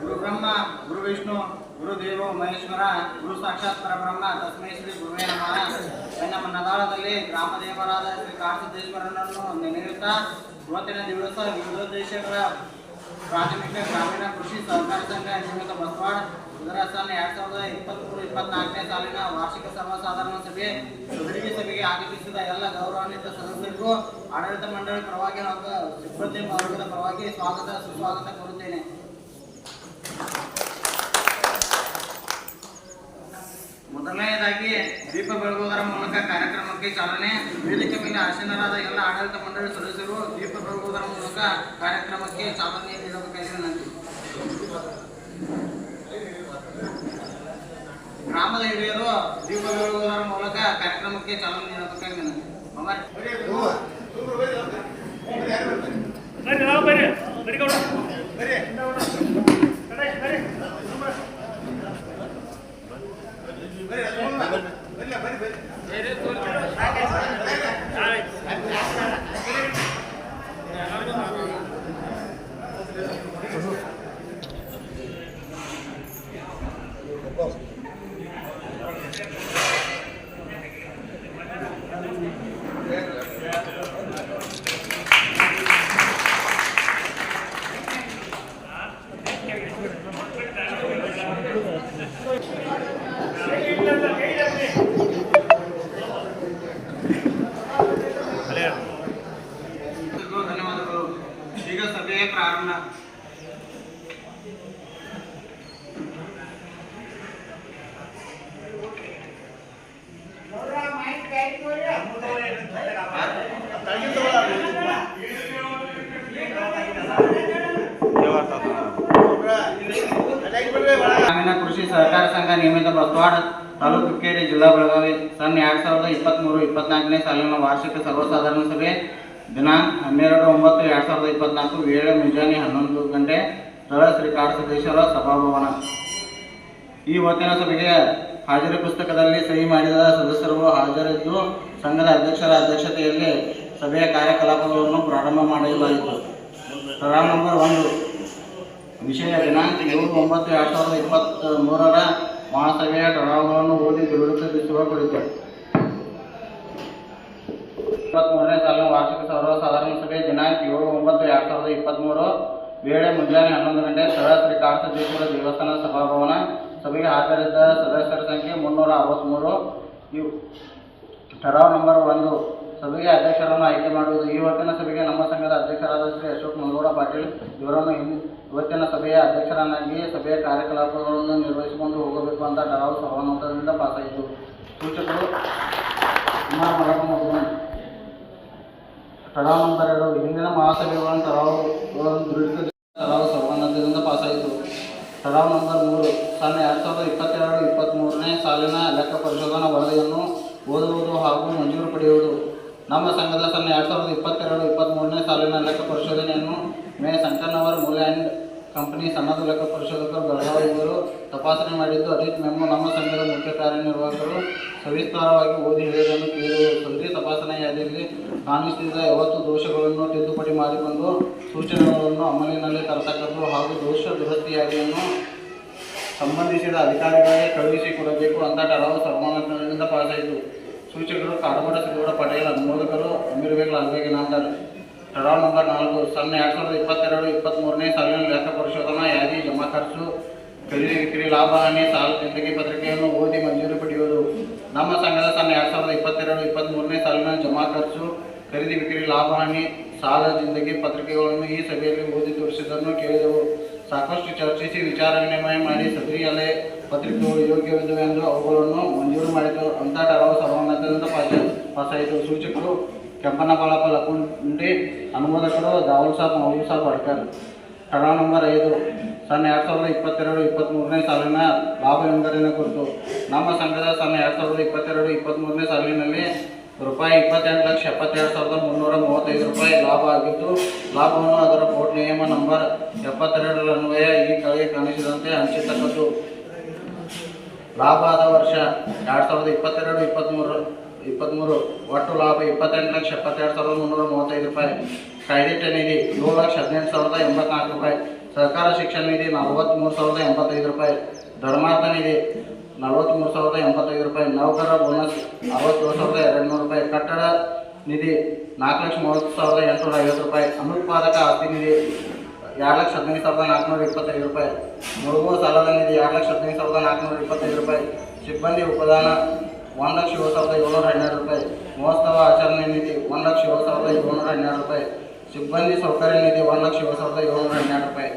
ಗುರು ಬ್ರಹ್ಮ, ಗುರು ವಿಷ್ಣು, ಗುರು ದೇವೋ ಮಹೇಶ್ವರ, ಗುರು ಸಾಕ್ಷಾತ್ ಪರಬ್ರಹ್ಮ, ತಸ್ಮೈ ಶ್ರೀ ಗುರುವೇ ನಮಃ. ನಮ್ಮ ನದಾಳದಲ್ಲಿ ಗ್ರಾಮ ದೇವರಾದ ಶ್ರೀ ಕಾಶದೇಶ್ವರನನ್ನು ನೆನೆಯುತ್ತಾ ಇವತ್ತಿನ ದಿವಸ ವಿವಿಧ ದೇಶಗಳ ಪ್ರಾಥಮಿಕ ಗ್ರಾಮೀಣ ಕೃಷಿ ಸಹಕಾರ ಸಂಘ ನಿಯಮಿತ ಬಸವಾಡ ಗುಜರಾತ್ ಎರಡ್ ಸಾವಿರದ ಇಪ್ಪತ್ಮೂರು, ಇಪ್ಪತ್ನಾಲ್ಕನೇ ಸಾಲಿನ ವಾರ್ಷಿಕ ಸರ್ವಸಾಧಾರಣ ಸಭೆ ಆಗಮಿಸಿದ ಎಲ್ಲ ಗೌರವಾನ್ವಿತ ಸದಸ್ಯರಿಗೂ ಆಡಳಿತ ಮಂಡಳಿ ಪರವಾಗಿ ಹಾಗೂ ಸಿಬ್ಬಂದಿ ವರ್ಗದ ಪರವಾಗಿ ಸ್ವಾಗತ, ಸುಸ್ವಾಗತ ಕೋರುತ್ತೇನೆ. ಮೊದಲನೆಯದಾಗಿ ದೀಪ ಬೆಳಗುವುದರ ಮೂಲಕ ಕಾರ್ಯಕ್ರಮಕ್ಕೆ ಚಾಲನೆ. ವೇದಿಕೆ ಮೇಲೆ ಆಸೀನರಾದ ಎಲ್ಲ ಆಡಳಿತ ಮಂಡಳಿ ಸದಸ್ಯರು ದೀಪ ಬೆಳಗುವುದರ ಮೂಲಕ ಕಾರ್ಯಕ್ರಮಕ್ಕೆ ಚಾಲನೆ ನೀಡಬೇಕಾಗಿ ವಿನಂತಿ ಗ್ರಾಮದ ಹಿರಿಯರು ದೀಪ ಬೆಳಗುವುದರ ಮೂಲಕ ಕಾರ್ಯಕ್ರಮಕ್ಕೆ ಚಾಲನೆ ಬರ್ರಿ ನಾವು ಬರ್ರಿ ಬರ್ರಿ ಗೌಡ ಬರ್ರಿ ಬರ್ರಿ ಕೃಷಿ ಸಹಕಾರ ಸಂಘ ನಿಯಮಿತ ಬಸವಾಡ ತಾಲೂಕು ಕೇರಿ ಜಿಲ್ಲಾ ಬೆಳಗಾವಿ ಸನ್ ಎರಡ್ ಸಾವಿರದ ಇಪ್ಪತ್ತ್ಮೂರು ಇಪ್ಪತ್ನಾಲ್ಕನೇ ಸಾಲಿನ ವಾರ್ಷಿಕ ಸರ್ವಸಾಧಾರಣ ಸಭೆ ದಿನಾಂಕ ಹನ್ನೆರಡು ಒಂಬತ್ತು ಎರಡ್ ಸಾವಿರದ ಇಪ್ಪತ್ನಾಲ್ಕು ವೇಳೆ ಮುಂಜಾನೆ ಹನ್ನೊಂದು ಗಂಟೆ ಸ್ಥಳ ಶ್ರೀ ಕಾಡಸಿದ್ದೇಶ್ವರ ಸಭಾಭವನ. ಈ ಹೊತ್ತಿನ ಸಭೆಗೆ ಹಾಜರಿ ಪುಸ್ತಕದಲ್ಲಿ ಸಹಿ ಮಾಡಿದ ಸದಸ್ಯರು ಹಾಜರಿದ್ದು ಸಂಘದ ಅಧ್ಯಕ್ಷರ ಅಧ್ಯಕ್ಷತೆಯಲ್ಲಿ ಸಭೆಯ ಕಾರ್ಯಕಲಾಪಗಳನ್ನು ಪ್ರಾರಂಭ ಮಾಡಲಾಯಿತು. ಪ್ರಾರಂಭ ನಂಬರ್ ಒಂದು. ವಿಷಯ ದಿನಾಂಕ ಏಳು ಒಂಬತ್ತು ಎರಡು ಸಾವಿರದ ಇಪ್ಪತ್ತ್ ಮೂರರ ಮಹಾಸಭೆಯ ಡ್ರಾವನ್ನು ಓದಿ ದೃಢೀಕರಿಸುವ ಕುರಿತು. ಇಪ್ಪತ್ತ್ಮೂರನೇ ಸಾಲಿನ ವಾರ್ಷಿಕ ಸರ್ವಸಾಧಾರಣ ಸಭೆ ದಿನಾಂಕ ಏಳು ಒಂಬತ್ತು ಎರಡು ಸಾವಿರದ ಇಪ್ಪತ್ತ್ಮೂರು ವೇಳೆ ಮುಂಜಾನೆ ಹನ್ನೊಂದು ಗಂಟೆ ಸ್ಥಳ ಶ್ರೀ ಕಾಂತದೇಶ್ವರ ದೇವಸ್ಥಾನ ಸಭಾಭವನ ಸಭೆಗೆ ಹಾಜರಿದ್ದ ಸದಸ್ಯರ ಸಂಖ್ಯೆ ಮುನ್ನೂರ ಅರವತ್ತ್ಮೂರು ಇವು ಠರಾವ್ ನಂಬರ್ ಒಂದು. ಸಭೆಗೆ ಅಧ್ಯಕ್ಷರನ್ನು ಆಯ್ಕೆ ಮಾಡುವುದು. ಇವತ್ತಿನ ಸಭೆಗೆ ನಮ್ಮ ಸಂಘದ ಅಧ್ಯಕ್ಷರಾದ ಶ್ರೀ ಅಶೋಕ್ ಮಂಗೋಡ ಪಾಟೀಲ್ ಇವರನ್ನು ಇವತ್ತಿನ ಸಭೆಯ ಅಧ್ಯಕ್ಷರನ್ನಾಗಿ ಸಭೆಯ ಕಾರ್ಯಕಲಾಪಗಳನ್ನು ನಿರ್ವಹಿಸಿಕೊಂಡು ಹೋಗಬೇಕು ಅಂತ ಠರಾವು ಸರ್ವಮತದಿಂದ ಪಾಸಾಯಿತು. ಸೂಚಕರು ಕುಮಾರ್ ಮರಕಮೋಹನ್ ಠರಾವ್ ನಂಬರ್ ಎರಡು ಹಿಂದಿನ ಮಹಾಸಭೆಗಳನ್ನು ಠರಾವುಗಳನ್ನು ದೃಢೀಕರಿಸಿ ಠರಾವು ಪಾಸಾಯಿತು. ಠರಾವ್ ಮೂರು, ಸಣ್ಣ ಎರಡು ಸಾವಿರದ ಇಪ್ಪತ್ತೆರಡು ಇಪ್ಪತ್ತ್ಮೂರನೇ ಸಾಲಿನ ಲೆಕ್ಕ ಪರಿಶೋಧನಾ ವರದಿಯನ್ನು ಓದುವುದು ಹಾಗೂ ಮಂಜೂರು ಪಡೆಯುವುದು. ನಮ್ಮ ಸಂಘದ ಸಣ್ಣ ಎರಡು ಸಾವಿರದ ಇಪ್ಪತ್ತೆರಡು ಇಪ್ಪತ್ತ್ಮೂರನೇ ಸಾಲಿನ ಲೆಕ್ಕ ಪರಿಶೋಧನೆಯನ್ನು ಮೇ ಸಂಕನ್ನವರ್ ಆ್ಯಂಡ್ ಕಂಪನಿ ಸನ್ನದ ಲೆಕ್ಕ ಪರಿಶೋಧಕರು ಬೆಳಗಾವಿ ಇವರು ತಪಾಸಣೆ ಮಾಡಿದ್ದು. ಅಜಿತ್ ಮೆಮೊ ನಮ್ಮ ಸಂಘದ ಮುಖ್ಯ ಕಾರ್ಯನಿರ್ವಾಹಕರು ಸವಿಸ್ತಾರವಾಗಿ ಓದಿ ಹೇಳಿದ್ದನ್ನು ತಿಳಿದುಕೊಂಡು ತಪಾಸಣೆಯಾದಲ್ಲಿ ತಪಾಸಣೆ ಯಾದಿಯಲ್ಲಿ ಕಾಣಿಸಿದ ಯಾವತ್ತು ದೋಷಗಳನ್ನು ತಿದ್ದುಪಡಿ ಮಾಡಿಕೊಂಡು ಸೂಚನೆಗಳನ್ನು ಅಮಲಿನಲ್ಲಿ ತರತಕ್ಕದ್ದು ಹಾಗೂ ದೋಷ ದುರಸ್ತಿ ಯಾದಿಯನ್ನು ಸಂಬಂಧಿಸಿದ ಅಧಿಕಾರಿಗಳಿಗೆ ಕಳುಹಿಸಿಕೊಡಬೇಕು ಅಂತ ಟರಾವು ಸರ್ವಾನುಮತದಿಂದ ಪಾಸಾಯಿತು. ಸೂಚಕರು ಕಾಡಮಡ ಗೌಡ ಪಟೇಲ್ ಅನುಮೋದಕರು ಅಮೀರ್ಬೇಗ್ ಲಾಲ್ಬೇಗ್ ನಾಂದರ್ ಟರಾವ್ ನಂಬರ್ ನಾಲ್ಕು ಸಣ್ಣ ಎರಡು ಸಾವಿರದ ಇಪ್ಪತ್ತೆರಡು ಇಪ್ಪತ್ತ್ಮೂರನೇ ಸಾಲಿನ ಲೆಕ್ಕ ಪರಿಶೋಧನಾ ಯಾದಿ, ಜಮಾ ಖರ್ಚು, ಖರೀದಿ ವಿಕ್ರಿ ಲಾಭ, ಹಾನಿ, ಸಾಲ, ಜಿಂದಗಿ ಪತ್ರಿಕೆಯನ್ನು ಓದಿ ಮಂಜೂರು ಪಡೆಯುವುದು. ನಮ್ಮ ಸಂಘದ ಸಣ್ಣ ಎರಡು ಸಾವಿರದ ಇಪ್ಪತ್ತೆರಡು ಇಪ್ಪತ್ತ್ಮೂರನೇ ಸಾಲಿನ ಜಮಾ ಖರ್ಚು, ಖರೀದಿ ವಿಕ್ರಿ ಲಾಭ, ಹಾನಿ, ಸಾಲ, ಜಿಂದಗಿ ಪತ್ರಿಕೆಗಳನ್ನು ಈ ಸಭೆಯಲ್ಲಿ ಓದಿ ತೋರಿಸಿದ್ದನ್ನು ಕೇಳಿದೆವು. ಸಾಕಷ್ಟು ಚರ್ಚಿಸಿ ವಿಚಾರ ವಿನಿಮಯ ಮಾಡಿ ಸದ್ರಿಯಲ್ಲೇ ಪತ್ರಿಕೆಗಳು ಯೋಗ್ಯವಿದ್ದವೆಂದು ಅವುಗಳನ್ನು ಮಂಜೂರು ಮಾಡಿತು ಅಂತ ಹಲವು ಸರ್ವಮತದಿಂದ ಪಾಸ್ ಪಾಸಾಯಿತು ಸೂಚಕರು ಕೆಂಪನಬಾಳಪ್ಪ ಲಕ್ಕುಂಡಿ, ಅನುಮೋದಕರು ದಾವಲ್ ಸಾಬ್ ಮೌಲಿ ಸಾಬ್ ಅಡ್ಕರ್. ಕಡ ನಂಬರ್ ಐದು. ಸನ್ ಎರಡು ಸಾವಿರದ ಇಪ್ಪತ್ತೆರಡು ಇಪ್ಪತ್ತ್ಮೂರನೇ ಸಾಲಿನ ಲಾಭ ಎಂದರಿನ ಕುರಿತು? ನಮ್ಮ ಸಂಘದ ಸನ್ ಎರಡು ಸಾವಿರದ ಇಪ್ಪತ್ತೆರಡು ಇಪ್ಪತ್ತ್ಮೂರನೇ ಸಾಲಿನಲ್ಲಿ ರೂಪಾಯಿ ಇಪ್ಪತ್ತೆಂಟು ಲಕ್ಷ, ಎಪ್ಪತ್ತೆರಡು ಸಾವಿರದ ಮುನ್ನೂರ ಮೂವತ್ತೈದು ರೂಪಾಯಿ ಲಾಭ ಆಗಿದ್ದು, ಲಾಭವನ್ನು ಅದರ ಕೋರ್ಟ್ ನಿಯಮ ನಂಬರ್ ಎಪ್ಪತ್ತೆರಡರ ಅನ್ವಯ ಈ ಕೆಳಗೆ ಕಾಣಿಸಿದಂತೆ ಹಂಚಿತಕ್ಕದ್ದು ಲಾಭ ಆದ ವರ್ಷ ಎರಡು ಸಾವಿರದ ಇಪ್ಪತ್ತೆರಡು ಇಪ್ಪತ್ತ್ಮೂರು ಇಪ್ಪತ್ತ್ಮೂರು ಒಟ್ಟು ಲಾಭ ಇಪ್ಪತ್ತೆಂಟು ಲಕ್ಷ, ಎಪ್ಪತ್ತೆರಡು ಸಾವಿರದ ಮುನ್ನೂರ ಮೂವತ್ತೈದು ರೂಪಾಯಿ. ಕ್ರೆಡಿಟ್ ನಿಧಿ ಏಳು ಲಕ್ಷ ಹದಿನೆಂಟು ಸಾವಿರದ ಎಂಬತ್ನಾಲ್ಕು ರೂಪಾಯಿ. ಸರ್ಕಾರ ಶಿಕ್ಷಣ ನಿಧಿ ನಲವತ್ತ್ಮೂರು ಸಾವಿರದ ಎಂಬತ್ತೈದು ರೂಪಾಯಿ. ಧರ್ಮಾರ್ಥ ನಿಧಿ ನಲವತ್ತ್ಮೂರು ಸಾವಿರದ ಎಂಬತ್ತೈದು ರೂಪಾಯಿ ನೌಕರ ಬೋನಸ್, ಅರವತ್ತೇಳು ಸಾವಿರದ ಎರಡು ನೂರು ರೂಪಾಯಿ ಕಟ್ಟಡ ನಿಧಿ, ನಾಲ್ಕು ಲಕ್ಷ ಮೂವತ್ತು ಸಾವಿರದ ಎಂಟುನೂರ ಐವತ್ತು ರೂಪಾಯಿ ಅನುತ್ಪಾದಕ ಆಸ್ತಿ ನಿಧಿ, ಎರಡು ಲಕ್ಷ ಹದಿನೈದು ಸಾವಿರದ ನಾಲ್ಕುನೂರ ಇಪ್ಪತ್ತೈದು ರೂಪಾಯಿ. ಮುಳುಗುವ ಸಾಲದ ನಿಧಿ, ಎರಡು ಲಕ್ಷ ಹದಿನೈದು ಸಾವಿರದ ನಾಲ್ಕುನೂರ ಇಪ್ಪತ್ತೈದು ರೂಪಾಯಿ. ಸಿಬ್ಬಂದಿ ಉಪದಾನ, ಒಂದು ಲಕ್ಷ ಏಳು ಸಾವಿರದ ಏಳ್ನೂರ ಹನ್ನೆರಡು ರೂಪಾಯಿ. ಮಹೋತ್ಸವ ಆಚರಣೆ ನಿಧಿ ಒಂದು ಲಕ್ಷ ಏಳು ಸಾವಿರದ ಏಳ್ನೂರ ಹನ್ನೆರಡು ರೂಪಾಯಿ. ಸಿಬ್ಬಂದಿ ಸೌಕರ್ಯ ನಿಧಿ ಒಂದು ಲಕ್ಷ ಏಳು ಸಾವಿರದ ಏಳ್ನೂರ ಹನ್ನೆರಡು ರೂಪಾಯಿ.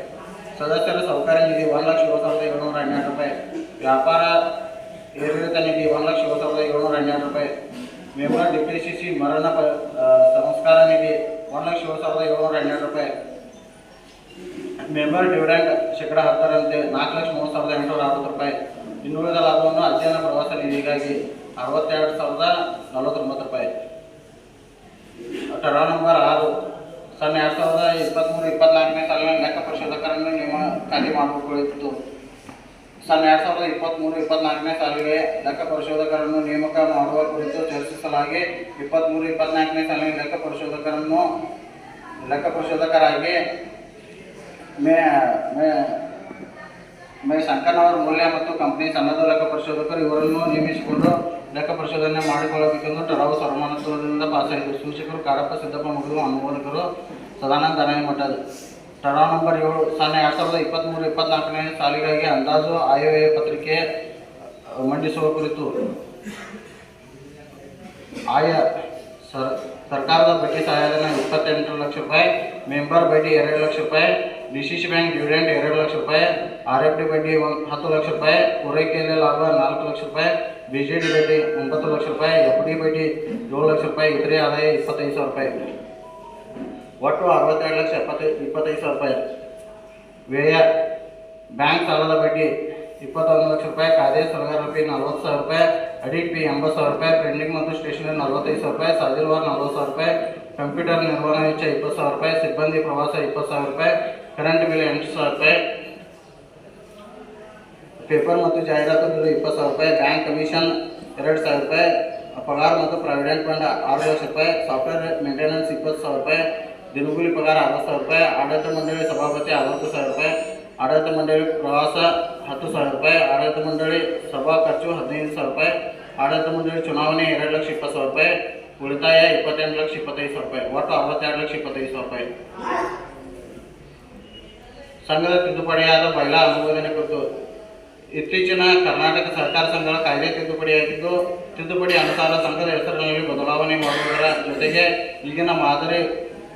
ಸದಸ್ಯರ ಸೌಕರ್ಯ ನಿಧಿ ಒಂದು ಲಕ್ಷ ಏಳು ಸಾವಿರದ ಏಳ್ನೂರ ಹನ್ನೆರಡು ರೂಪಾಯಿ. ವ್ಯಾಪಾರ ಏರಿಳಿತ ನಿಧಿ ಒಂದು ಲಕ್ಷ ಏಳು ಸಾವಿರದ ಏಳ್ನೂರ ಹನ್ನೆರಡು ರೂಪಾಯಿ. ಮೆಂಬರ್ ಡಿಪ್ರಿಸಿಸಿ ಮರಣ ಪ ಸಂಸ್ಕಾರ ನಿಧಿ ಒಂದು ಲಕ್ಷ ಏಳು ಸಾವಿರದ ಏಳ್ನೂರ ಹನ್ನೆರಡು ರೂಪಾಯಿ. ಮೆಂಬರ್ ಡಿವಿಡೆಂಟ್ ಶೇಕಡ ಹತ್ತರಂತೆ ನಾಲ್ಕು ಲಕ್ಷ ಮೂವತ್ತು ಸಾವಿರದ ಎಂಟುನೂರ ಅರವತ್ತು ರೂಪಾಯಿ. ಇನ್ನುಳಿದ ಲಾಭವನ್ನು ಅಧ್ಯಯನ ಪ್ರವಾಸ ನಿಧಿಗಾಗಿ ಅರವತ್ತೆರಡು ಸಾವಿರದ ನಲವತ್ತೊಂಬತ್ತು ರೂಪಾಯಿ. ಟರಾ ನಂಬರ್ ಆರು. ಸಣ್ಣ ಎರಡು ಸಾವಿರದ ಇಪ್ಪತ್ತ್ಮೂರು ಇಪ್ಪತ್ತ್ನಾಲ್ಕನೇ ಸಾಲಿನ ಲೆಕ್ಕ ಪರಿಶೋಧಕರನ್ನು ನೇಮಕಾತಿ ಮಾಡಿಕೊಳ್ಳಿತ್ತು ಸಣ್ಣ ಎರಡು ಸಾವಿರದ ಇಪ್ಪತ್ತ್ಮೂರು ಇಪ್ಪತ್ನಾಲ್ಕನೇ ಸಾಲಿಗೆ ಲೆಕ್ಕ ಪರಿಶೋಧಕರನ್ನು ನೇಮಕ ಮಾಡುವ ಕುರಿತು ಚರ್ಚಿಸಲಾಗಿ ಇಪ್ಪತ್ತ್ಮೂರು ಇಪ್ಪತ್ನಾಲ್ಕನೇ ಸಾಲಿನ ಲೆಕ್ಕ ಪರಿಶೋಧಕರನ್ನು ಲೆಕ್ಕ ಪರಿಶೋಧಕರಾಗಿ ಮೇ ಮೇ ಮೇ ಶಂಕರ್ನವರ ಮೌಲ್ಯ ಮತ್ತು ಕಂಪನಿ ಸನ್ನದ ಲೆಕ್ಕ ಪರಿಶೋಧಕರು ಇವರನ್ನು ನೇಮಿಸಿಕೊಂಡು ಲೆಕ್ಕ ಪರಿಶೋಧನೆ ಮಾಡಿಕೊಳ್ಳಬೇಕೆಂದು ಟರಾವು ಸರ್ವಮಾನತ್ವದಿಂದ ಪಾಸಾಯಿತು ಸೂಚಕರು ಕಾಡಪ್ಪ ಸಿದ್ದಪ್ಪ ಮುಗಿದು ಅನುಮೋದಕರು ಸದಾನಂದ ಮಠದ ಟರಾ ನಂಬರ್ ಏಳು ಸೊನ್ನೆ ಎರಡು ಸಾವಿರದ ಇಪ್ಪತ್ತ್ಮೂರು ಇಪ್ಪತ್ನಾಲ್ಕನೇ ಸಾಲಿಗಾಗಿ ಅಂದಾಜು ಆಯವ್ಯಯ ಪತ್ರಿಕೆ ಮಂಡಿಸುವ ಕುರಿತು ಆಯಾ ಸರ್, ಸರ್ಕಾರದ ಬಡ್ಡಿ ಸಹಾಯಧನ ಇಪ್ಪತ್ತೆಂಟು ಲಕ್ಷ ರೂಪಾಯಿ, ಮೆಂಬರ್ ಬಡ್ಡಿ ಎರಡು ಲಕ್ಷ ರೂಪಾಯಿ ಡಿಸಿಸಿ ಬ್ಯಾಂಕ್ ಡಿವಿಡೆಂಟ್ ಎರಡು ಲಕ್ಷ ರೂಪಾಯಿ ಆರ್ ಎಫ್ ಡಿ ಬಡ್ಡಿ ಒಂದು ಹತ್ತು ಲಕ್ಷ ರೂಪಾಯಿ, ಪೂರೈಕೆಯಲ್ಲಿ ಲಾಭ ನಾಲ್ಕು ಲಕ್ಷ ರೂಪಾಯಿ ಬಿ ಜೆ ಡಿ ಬಡ್ಡಿ ಒಂಬತ್ತು ಲಕ್ಷ ರೂಪಾಯಿ ಎಫ್ ಡಿ ಬಡ್ಡಿ ಏಳು ಲಕ್ಷ ರೂಪಾಯಿ, ಇತರೆ ಆದಾಯ ಇಪ್ಪತ್ತೈದು ಸಾವಿರ ರೂಪಾಯಿ. ಒಟ್ಟು ಅರವತ್ತೆರಡು ಲಕ್ಷ ಎಪ್ಪತ್ತೈದು ಇಪ್ಪತ್ತೈದು ಸಾವಿರ ರೂಪಾಯಿ ವ್ಯಯ, ಬ್ಯಾಂಕ್ ಸಾಲದ ಬಡ್ಡಿ ಇಪ್ಪತ್ತೊಂದು ಲಕ್ಷ ರೂಪಾಯಿ ಕಾದೇ ಸಲಗಾರ ರೂಪಾಯಿ ನಲ್ವತ್ತು ಸಾವಿರ ರೂಪಾಯಿ ಅಡಿಟ್ ಪಿ ಎಂಬತ್ತು ಸಾವಿರ ರೂಪಾಯಿ ಪ್ರಿಂಟಿಂಗ್ ಮತ್ತು ಸ್ಟೇಷನರಿ ನಲ್ವತ್ತೈದು ಸಾವಿರ ರೂಪಾಯಿ ಸಾಜಿಲ್ವಾರ್ ನಲ್ವತ್ತು ಸಾವಿರ ರೂಪಾಯಿ, ಕಂಪ್ಯೂಟರ್ ನಿರ್ವಹಣಾ ವೆಚ್ಚ ಇಪ್ಪತ್ತು ಸಾವಿರ ರೂಪಾಯಿ, ಸಿಬ್ಬಂದಿ ಪ್ರವಾಸ ಇಪ್ಪತ್ತು ಸಾವಿರ ರೂಪಾಯಿ, ಕರೆಂಟ್ ಬಿಲ್ ಎಂಟು ಸಾವಿರ ರೂಪಾಯಿ. ಪೇಪರ್ ಮತ್ತು ಜಾಹೀರಾತು ಬಿಲ್ ಇಪ್ಪತ್ತು ಸಾವಿರ ರೂಪಾಯಿ, ಬ್ಯಾಂಕ್ ಕಮಿಷನ್ ಎರಡು ಸಾವಿರ ರೂಪಾಯಿ ಪಗಾರ ಮತ್ತು ಪ್ರಾವಿಡೆಂಟ್ ಫಂಡ್ ಆರು ಲಕ್ಷ ರೂಪಾಯಿ, ಸಾಫ್ಟ್ವೇರ್ ಮೇಂಟೆನೆನ್ಸ್ ಇಪ್ಪತ್ತು ಸಾವಿರ ರೂಪಾಯಿ ದಿನಗೂಲಿ ಪಗಾರ ಅರವತ್ತು ಸಾವಿರ ರೂಪಾಯಿ, ಆಡಳಿತ ಮಂಡಳಿ ಸಭಾಪತಿ ಅರವತ್ತು ಸಾವಿರ ರೂಪಾಯಿ, ಆಡಳಿತ ಮಂಡಳಿ ಪ್ರವಾಸ ಹತ್ತು ಸಾವಿರ ರೂಪಾಯಿ, ಆಡಳಿತ ಮಂಡಳಿ ಸಭಾ ಖರ್ಚು ಹದಿನೈದು ಸಾವಿರ ರೂಪಾಯಿ, ಆಡಳಿತ ಮಂಡಳಿ ಚುನಾವಣೆ ಎರಡು ಲಕ್ಷ ಇಪ್ಪತ್ತು ಸಾವಿರ ರೂಪಾಯಿ, ಉಳಿತಾಯ ಇಪ್ಪತ್ತೆಂಟು ಲಕ್ಷ ಇಪ್ಪತ್ತೈದು ಸಾವಿರ ರೂಪಾಯಿ, ಒಟ್ಟು ಅರವತ್ತೆರಡು ಲಕ್ಷ ಇಪ್ಪತ್ತೈದು ಸಾವಿರ ರೂಪಾಯಿ. ಸಂಘದ ತಿದ್ದುಪಡಿಯಾದ ಮಹಿಳಾ ಅನುಮೋದನೆ ಕುರಿತು ಇತ್ತೀಚಿನ ಕರ್ನಾಟಕ ಸರ್ಕಾರ ಸಂಘಗಳ ಕಾಯ್ದೆ ತಿದ್ದುಪಡಿಯಾಗಿದ್ದು, ತಿದ್ದುಪಡಿ ಅನುಸಾರ ಸಂಘದ ಹೆಸರಿನಲ್ಲಿ ಬದಲಾವಣೆ ಮಾಡುವುದರ ಜೊತೆಗೆ ಈಗಿನ ಮಾದರಿ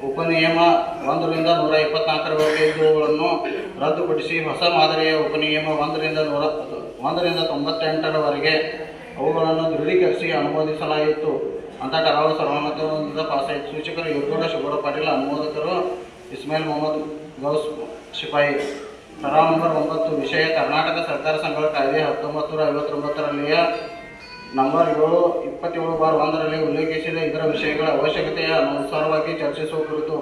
ಉಪನಿಯಮ ಒಂದರಿಂದ ನೂರ ಇಪ್ಪತ್ನಾಲ್ಕರವರೆಗೆ ಇದ್ದುವುಗಳನ್ನು ರದ್ದುಪಡಿಸಿ ಹೊಸ ಮಾದರಿಯ ಉಪನಿಯಮ ಒಂದರಿಂದ ನೂರ ಒಂದರಿಂದ ತೊಂಬತ್ತೆಂಟರವರೆಗೆ ಅವುಗಳನ್ನು ದೃಢೀಕರಿಸಿ ಅನುಮೋದಿಸಲಾಯಿತು. ಅಂತ ಟರಾವು ಸರ್ವಮತದಿಂದ ಪಾಸಾಯಿತು. ಸೂಚಕರು ಯುರ್ಗೋಡ ಶಿವಗೌಡ ಪಾಟೀಲ್ ಅನುಮೋದಕರು ಇಸ್ಮಾಯಿಲ್ ಮೊಹಮ್ಮದ್ ಗೌಸ್ ಶಿಪಾಯಿ ಟರಾವ್ ನಂಬರ್ ಒಂಬತ್ತು, ವಿಷಯ ಕರ್ನಾಟಕ ಸರ್ಕಾರ ಸಂಘಗಳ ಕಾಯ್ದೆ ಹತ್ತೊಂಬತ್ತು ನೂರ ಐವತ್ತೊಂಬತ್ತರಲ್ಲಿಯ ನಂಬರ್ ಏಳು ಇಪ್ಪತ್ತೇಳು ಬಾರ್ ಒಂದರಲ್ಲಿ ಉಲ್ಲೇಖಿಸಿದ ಇದರ ವಿಷಯಗಳ ಅವಶ್ಯಕತೆಯ ಅನುಸಾರವಾಗಿ ಚರ್ಚಿಸುವ ಕುರಿತು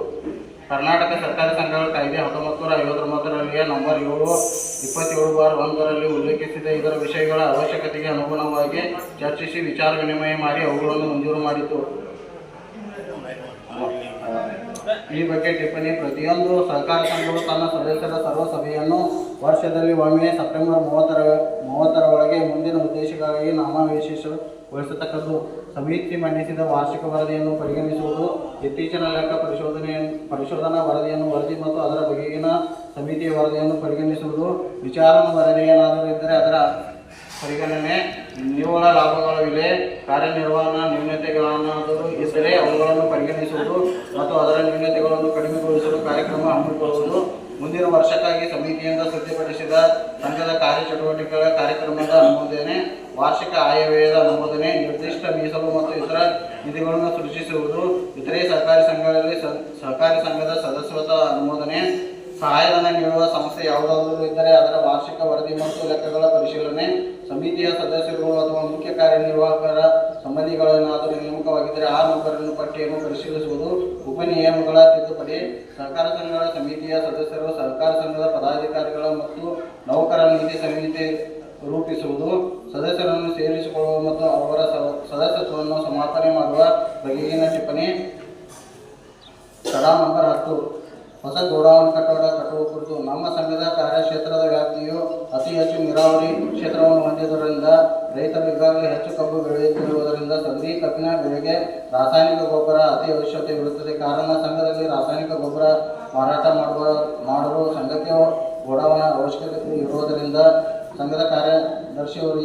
ಕರ್ನಾಟಕ ಸರ್ಕಾರಿ ಸಂಘಗಳ ಕಾಯ್ದೆ ಹತ್ತೊಂಬತ್ತು ನೂರ ಐವತ್ತೊಂಬತ್ತರಲ್ಲಿಯ ನಂಬರ್ ಏಳು ಇಪ್ಪತ್ತೇಳು ಬಾರ್ ಒಂದರಲ್ಲಿ ಉಲ್ಲೇಖಿಸಿದ ಇದರ ವಿಷಯಗಳ ಅವಶ್ಯಕತೆಗೆ ಅನುಗುಣವಾಗಿ ಚರ್ಚಿಸಿ ವಿಚಾರ ವಿನಿಮಯ ಮಾಡಿ ಅವುಗಳನ್ನು ಮಂಜೂರು ಮಾಡಿತು. ಈ ಬಗ್ಗೆ ಟಿಪ್ಪಣಿ ಪ್ರತಿಯೊಂದು ಸಹಕಾರ ಸಂಘವು ತನ್ನ ಸದಸ್ಯರ ಸರ್ವಸಭೆಯನ್ನು ವರ್ಷದಲ್ಲಿ ಒಮ್ಮೆ ಸೆಪ್ಟೆಂಬರ್ ಮೂವತ್ತರ ಮೂವತ್ತರ ಒಳಗೆ ಮುಂದಿನ ಉದ್ದೇಶಕ್ಕಾಗಿ ನಾಮವಿಶೇಷಗೊಳಿಸತಕ್ಕದ್ದು. ಸಮಿತಿ ಮಂಡಿಸಿದ ವಾರ್ಷಿಕ ವರದಿಯನ್ನು ಪರಿಗಣಿಸುವುದು, ಇತ್ತೀಚಿನ ಲೆಕ್ಕ ಪರಿಶೋಧನೆ, ಪರಿಶೋಧನಾ ವರದಿಯನ್ನು ವರದಿ ಮತ್ತು ಅದರ ಬಗೆಗಿನ ಸಮಿತಿಯ ವರದಿಯನ್ನು ಪರಿಗಣಿಸುವುದು ವಿಚಾರಣಾ ವರದಿ ಏನಾದರೂ ಇದ್ದರೆ ಅದರ ಪರಿಗಣನೆ, ನಿವ್ವಳ ಲಾಭಗಳ ವಿಲೆ ಕಾರ್ಯನಿರ್ವಹಣಾ ನ್ಯೂನತೆಗಳನ್ನಾದರೂ ಇದ್ದರೆ ಅವುಗಳನ್ನು ಪರಿಗಣಿಸುವುದು ಮತ್ತು ಅದರ ನ್ಯೂನತೆಗಳನ್ನು ಕಡಿಮೆಗೊಳಿಸಲು ಕಾರ್ಯಕ್ರಮ ಹಮ್ಮಿಕೊಳ್ಳುವುದು. ಮುಂದಿನ ವರ್ಷಕ್ಕಾಗಿ ಸಮಿತಿಯಿಂದ ಸಿದ್ಧಪಡಿಸಿದ ಸಂಘದ ಕಾರ್ಯಚಟುವಟಿಕೆಗಳ ಕಾರ್ಯಕ್ರಮದ ಅನುಮೋದನೆ, ವಾರ್ಷಿಕ ಆಯವ್ಯಯದ ಅನುಮೋದನೆ, ನಿರ್ದಿಷ್ಟ ಮೀಸಲು ಮತ್ತು ಇತರ ನಿಧಿಗಳನ್ನು ಸೃಷ್ಟಿಸುವುದು, ಇತರೆ ಸಹಕಾರಿ ಸಂಘಗಳಲ್ಲಿ ಸಹಕಾರಿ ಸಂಘದ ಸದಸ್ಯತ್ವ ಅನುಮೋದನೆ ಸಹಾಯಧನ ನೀಡುವ ಸಮಸ್ಯೆ ಯಾವುದಾದರೂ ಇದ್ದರೆ ಅದರ ವಾರ್ಷಿಕ ವರದಿ ಮತ್ತು ಲೆಕ್ಕಗಳ ಪರಿಶೀಲನೆ. ಸಮಿತಿಯ ಸದಸ್ಯರು ಅಥವಾ ಮುಖ್ಯ ಕಾರ್ಯನಿರ್ವಾಹಕರ ಸಂಬಂಧಿಗಳನ್ನಾದರೂ ನೇಮಕವಾಗಿದ್ದರೆ ಆ ನೌಕರನ್ನು ಪಟ್ಟಿಯನ್ನು ಪರಿಶೀಲಿಸುವುದು ಉಪ ನಿಯಮಗಳ ತಿದ್ದುಪಡಿ. ಸಹಕಾರ ಸಂಘಗಳ ಸಮಿತಿಯ ಸದಸ್ಯರು ಸಹಕಾರ ಸಂಘದ ಪದಾಧಿಕಾರಿಗಳು ಮತ್ತು ನೌಕರ ನೀತಿ ಸಮಿತಿ ರೂಪಿಸುವುದು. ಸದಸ್ಯರನ್ನು ಸೇರಿಸಿಕೊಳ್ಳುವ ಮತ್ತು ಅವರ ಸದಸ್ಯತ್ವವನ್ನು ಸಮಾಪನೆ ಮಾಡುವ ಬಗೆಗಿನ ಟಿಪ್ಪಣಿ. ಕಡಾ ನಂಬರ್ ಹತ್ತು. ಹೊಸ ಗೋಡೌನ್ ಕಟ್ಟುವ ಕುರಿತು ನಮ್ಮ ಸಂಘದ ಕಾರ್ಯಕ್ಷೇತ್ರದ ವ್ಯಾಪ್ತಿಯು ಅತಿ ಹೆಚ್ಚು ನೀರಾವರಿ ಕ್ಷೇತ್ರವನ್ನು ಹೊಂದಿದ್ದರಿಂದ ರೈತರು ಈಗಾಗಲೇ ಹೆಚ್ಚು ಕಬ್ಬು ಬೆಳೆಯುತ್ತಿರುವುದರಿಂದ ಸಂಧಿ ಕಬ್ಬಿನ ಬೆಳೆಗೆ ರಾಸಾಯನಿಕ ಗೊಬ್ಬರ ಅತಿ ಅವಶ್ಯಕತೆ ಇರುತ್ತದೆ ಕಾರಣ, ಸಂಘದಲ್ಲಿ ರಾಸಾಯನಿಕ ಗೊಬ್ಬರ ಮಾರಾಟ ಮಾಡುವ ಮಾಡಲು ಸಂಘಕ್ಕೆ ಗೋಡೌನ್ ಅವಶ್ಯಕತೆ ಇರುವುದರಿಂದ ಸಂಘದ ಕಾರ್ಯದರ್ಶಿಯವರು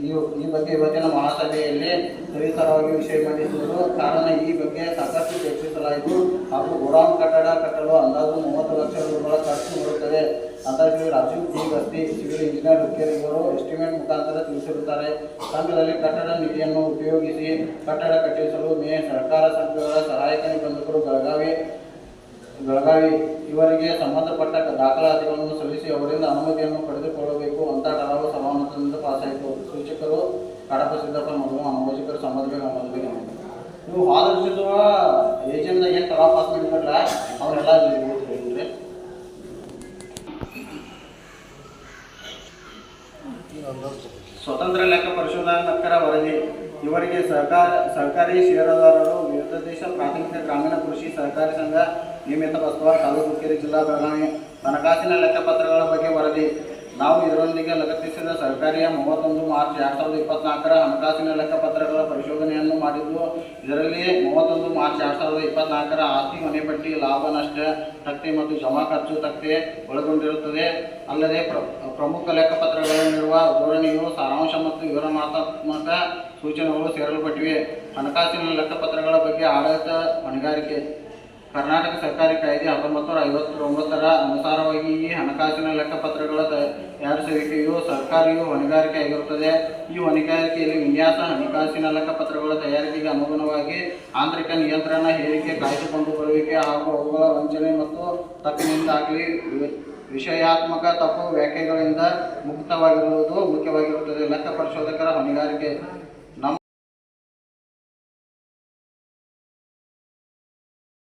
ಈ ಬಗ್ಗೆ ಇವತ್ತಿನ ಮಹಾಸಭೆಯಲ್ಲಿ ಸವಿತರವಾಗಿ ವಿಷಯ ಮಂಡಿಸಿದರು ಕಾರಣ ಈ ಬಗ್ಗೆ ಸಾಕಷ್ಟು ಚರ್ಚಿಸಲಾಯಿತು. ಹಾಗೂ ಗೋಡೌನ್ ಕಟ್ಟಡ ಕಟ್ಟಲು ಅಂದಾಜು ಮೂವತ್ತು ಲಕ್ಷ ರೂಪಾಯಿ ಖರ್ಚು ಬರುತ್ತದೆ. ಅಂತ Shri Rajeev ji Gasti civil engineer Hukkeri estimate ಮುಖಾಂತರ ತಿಳಿಸಿರುತ್ತಾರೆ. ಸಂಘದಲ್ಲಿ ಕಟ್ಟಡ ನಿಧಿಯನ್ನು ಉಪಯೋಗಿಸಿ ಕಟ್ಟಡ ಕಟ್ಟಿಸಲು ಮೇ ಸರ್ಕಾರ ಸಂಘಗಳ ಸಹಾಯಕ ನಿಬಂಧಕರು ಬೆಳಗಾವಿ ಬೆಳಗಾವಿ ಇವರಿಗೆ ಸಂಬಂಧಪಟ್ಟ ದಾಖಲಾತಿಗಳನ್ನು ಸಲ್ಲಿಸಿ ಅವರಿಂದ ಅನುಮತಿಯನ್ನು ಪಡೆದುಕೊಳ್ಳಬೇಕು ಅಂತ ಸಭಾಮತದಿಂದ ಪಾಸಾಯಿತು. ಸೂಚಕರು, ಕಡಪ ಸಿದ್ದಪ್ಪ ಮೊದಲು ಅನುಮೋಚಕರು ಸಂಬಂಧಗಳು ಮೊದಲಿಗೆ ನೀವು ವರ್ಷದ ಏಜೆಂಟ್ ಏನು ಠರಾವ್ ಪಾಸ್ ಮಾಡಿದ್ರಲ್ಲ, ಅವರೆಲ್ಲ ಸ್ವತಂತ್ರ ಲೆಕ್ಕ ಪರಿಶೋಧಕರ ವರದಿ. ಇವರಿಗೆ ಸರ್ಕಾರ, ಸರ್ಕಾರಿ ಷೇರುದಾರರು ವಿವಿಧ ದೇಶ ಪ್ರಾಥಮಿಕ ಗ್ರಾಮೀಣ ಕೃಷಿ ಸಹಕಾರಿ ಸಂಘ, ನಿಯಮಿತ ಬಸವ ತಾಲೂಕು ಜಿಲ್ಲಾ ಬೆಳಗಾವಿ ಹಣಕಾಸಿನ ಲೆಕ್ಕಪತ್ರಗಳ ಬಗ್ಗೆ ವರದಿ. ನಾವು ಇದರೊಂದಿಗೆ ಲಗತ್ತಿಸಿದ ಸರ್ಕಾರಿಯ ಮೂವತ್ತೊಂದು ಮಾರ್ಚ್ ಎರಡು ಸಾವಿರದ ಇಪ್ಪತ್ನಾಲ್ಕರ ಹಣಕಾಸಿನ ಲೆಕ್ಕಪತ್ರಗಳ ಪರಿಶೋಧನೆಯನ್ನು ಮಾಡಿದ್ದು, ಇದರಲ್ಲಿ ಮೂವತ್ತೊಂದು ಮಾರ್ಚ್ ಎರಡು ಸಾವಿರದ ಇಪ್ಪತ್ನಾಲ್ಕರ ಆಸ್ತಿ ಮನೆಪಟ್ಟಿ ಲಾಭ, ನಷ್ಟ ತಕ್ತೆ ಮತ್ತು ಜಮಾ ಖರ್ಚು ತಕ್ತೆ ಒಳಗೊಂಡಿರುತ್ತದೆ. ಅಲ್ಲದೆ ಪ್ರ- ಪ್ರಮುಖ ಲೆಕ್ಕಪತ್ರಗಳಲ್ಲಿರುವ ಧೋರಣೆಯು ಸಾರಾಂಶ ಮತ್ತು ವಿವರಣಾತ್ಮಕ ಸೂಚನೆಗಳು ಸೇರಲ್ಪಟ್ಟಿವೆ. ಹಣಕಾಸಿನ ಲೆಕ್ಕಪತ್ರಗಳ ಬಗ್ಗೆ ಆಡಳಿತ ಹೊಣೆಗಾರಿಕೆ ಕರ್ನಾಟಕ ಸರ್ಕಾರಿ ಕಾಯ್ದೆ ಹತ್ತೊಂಬತ್ತು ನೂರ ಐವತ್ತೊಂಬತ್ತರ ಅನುಸಾರವಾಗಿ ಈ ಹಣಕಾಸಿನ ಲೆಕ್ಕಪತ್ರಗಳ ತಯಾರಿಸುವಿಕೆಯು ಸರ್ಕಾರಿಯು ಹೊಣೆಗಾರಿಕೆ ಆಗಿರುತ್ತದೆ ಈ ಹೊಣೆಗಾರಿಕೆಯಲ್ಲಿ ವಿನ್ಯಾಸ, ಹಣಕಾಸಿನ ಲೆಕ್ಕಪತ್ರಗಳ ತಯಾರಿಕೆಗೆ ಅನುಗುಣವಾಗಿ ಆಂತರಿಕ ನಿಯಂತ್ರಣ, ಹೇರಿಕೆ, ಕಾಯ್ದುಕೊಂಡು ಬರುವಿಕೆ ಹಾಗೂ ಅವುಗಳ ವಂಚನೆ ಮತ್ತು ತಪ್ಪಿನಿಂದಾಗಲಿ ವಿಷಯಾತ್ಮಕ ತಪ್ಪು ವ್ಯಾಖ್ಯೆಗಳಿಂದ ಮುಕ್ತವಾಗಿರುವುದು ಮುಖ್ಯವಾಗಿರುತ್ತದೆ. ಲೆಕ್ಕ ಪರಿಶೋಧಕರ ಹೊಣೆಗಾರಿಕೆ